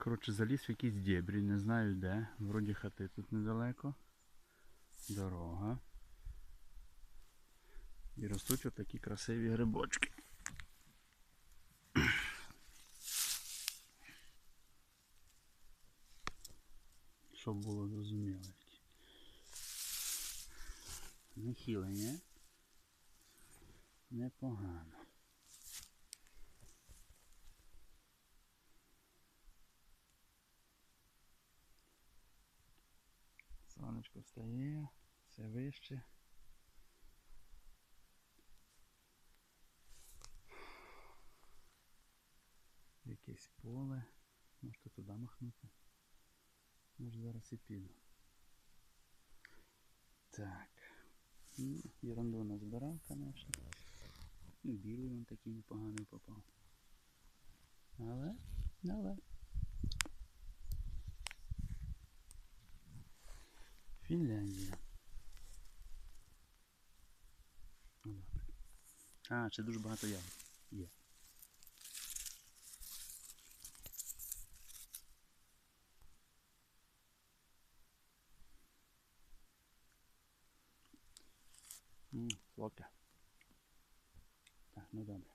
Коротше, заліз в якісь дєбрі, не знаю де. Вроді хати тут недалеко. Дорога. І ростуть отакі красиві грибочки. Щоб було зрозуміло. які. Нехиле. Непогано. Сонечко встає, все вище. Якесь поле. Можете туди махнути. Може зараз і піду. Так. Ну, ерунду назбирав, звісно. Ну, білий він такий непоганий попав. Але, але. Фінляндія. Ну, добре. А, ще дуже багато ягод є. М, Солодке. Так, ну добре.